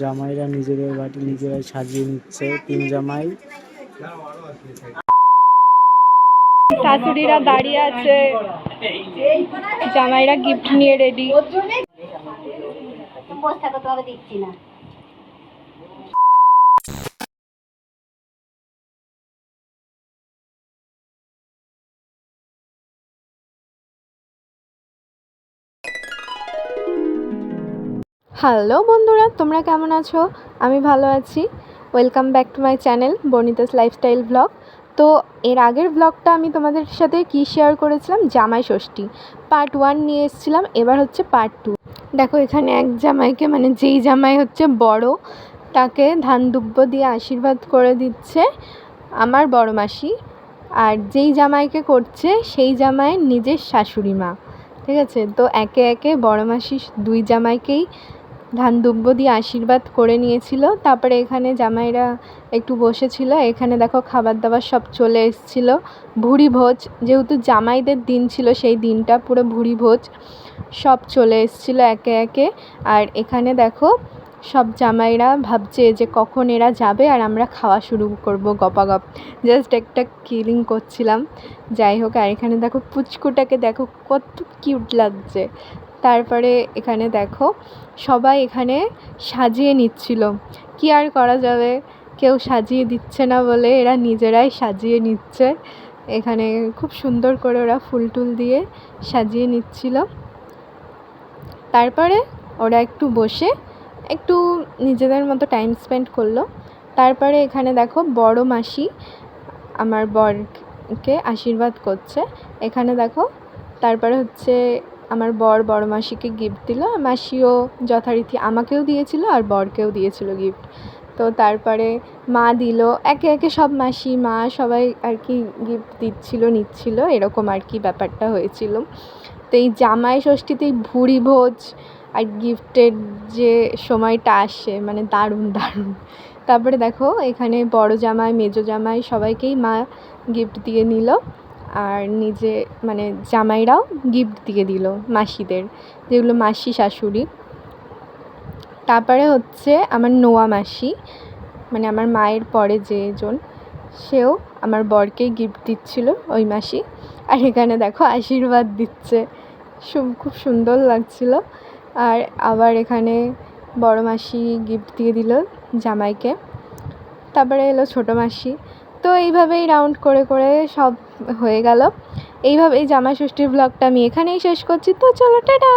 জামাইরা নিজেদের বাড়ি নিজেরাই সাজিয়ে নিচ্ছে তিন জামাই। শাশুড়িরা দাঁড়িয়ে আছে জামাইরা গিফট নিয়ে রেডি বসে থাকো তোমাকে দিচ্ছি না। হ্যালো বন্ধুরা, তোমরা কেমন আছো? আমি ভালো আছি। Welcome back to my channel Banita's lifestyle blog তো এর আগের ব্লগটা আমি তোমাদের সাথে কি শেয়ার করেছিলাম? জামাই ষষ্ঠী। পার্ট ওয়ান নিয়ে এসেছিলাম, এবার হচ্ছে পার্ট টু দেখো, এখানে এক জামাইকে মানে যেই জামাই হচ্ছে বড়, তাকে ধান দুব্য দিয়ে আশীর্বাদ করে দিচ্ছে আমার বড় মাসি। আর যেই জামাইকে করছে, সেই জামাইয়ের নিজের শাশুড়ি মা। ঠিক আছে? তো একে একে বড় মাসি দুই জামাইকেই ধান দুব্য দিয়ে আশীর্বাদ করে নিয়েছিল। তারপরে এখানে জামাইরা একটু বসেছিল। এখানে দেখো খাবার দাবার সব চলে এসেছিল। ভুড়ি ভোজ, যেহেতু জামাইদের দিন ছিল, সেই দিনটা পুরো ভুড়ি ভোজ সব চলে এসেছিল একে একে। আর এখানে দেখো সব জামাইরা ভাবছে যে কখন এরা যাবে আর আমরা খাওয়া শুরু করব গপাগপ। জাস্ট একটা কিলিং করছিলাম। যাই হোক, আর এখানে দেখো পুচকুটাকে দেখো কত কিউট লাগছে। তারপরে এখানে দেখো, সবাই এখানে সাজিয়ে নিচ্ছিল। কি আর করা যাবে? কেউ সাজিয়ে দিচ্ছে না বলে এরা নিজেরাই সাজিয়ে নিচ্ছে। এখানে খুব সুন্দর করে ওরা ফুল টুল দিয়ে সাজিয়ে নিচ্ছিল। তারপরে ওরা একটু বসে একটু নিজেদের মতো টাইম স্পেন্ড করল। তারপরে এখানে দেখো, বড় মাসি আমার বরকে আশীর্বাদ করছে। এখানে দেখো, তারপরে হচ্ছে আমার বর বড় মাসিকে গিফট দিল। মাসিও যথারীতি আমাকেও দিয়েছিল আর বরকেও দিয়েছিল গিফট তো তারপরে মা দিল। একে একে সব মাসি, মা সবাই আর কি গিফট দিচ্ছিল, নিচ্ছিল। এরকম আর কি ব্যাপারটা হয়েছিল। তো এই জামাই ষষ্ঠীতে ভুড়ি ভোজ আর গিফটের যে সময়টা আসে মানে দারুণ দারুণ। তারপরে দেখো, এখানে বড় জামাই, মেজো জামাই সবাইকেই মা গিফট দিয়ে নিল। আর নিজে মানে জামাইরাও গিফট দিয়ে দিল মাসিদের যেগুলো মাসি শাশুড়ি। তারপরে হচ্ছে আমার নোয়া মাসি মানে আমার মায়ের পরে যেজন সেও আমার বরকেই গিফট দিচ্ছিল ওই মাসি। আর এখানে দেখো আশীর্বাদ দিচ্ছে খুব সুন্দর লাগছিল। আর আবার এখানে বড় মাসি গিফট দিয়ে দিল জামাইকে। তারপরে এলো ছোটো মাসি তো এইভাবেই রাউন্ড করে করে সব হয়ে গেল। এইভাবেই জামাই ষষ্ঠীর ব্লগটা আমি এখানেই শেষ করছি। তো চলো, টাটা!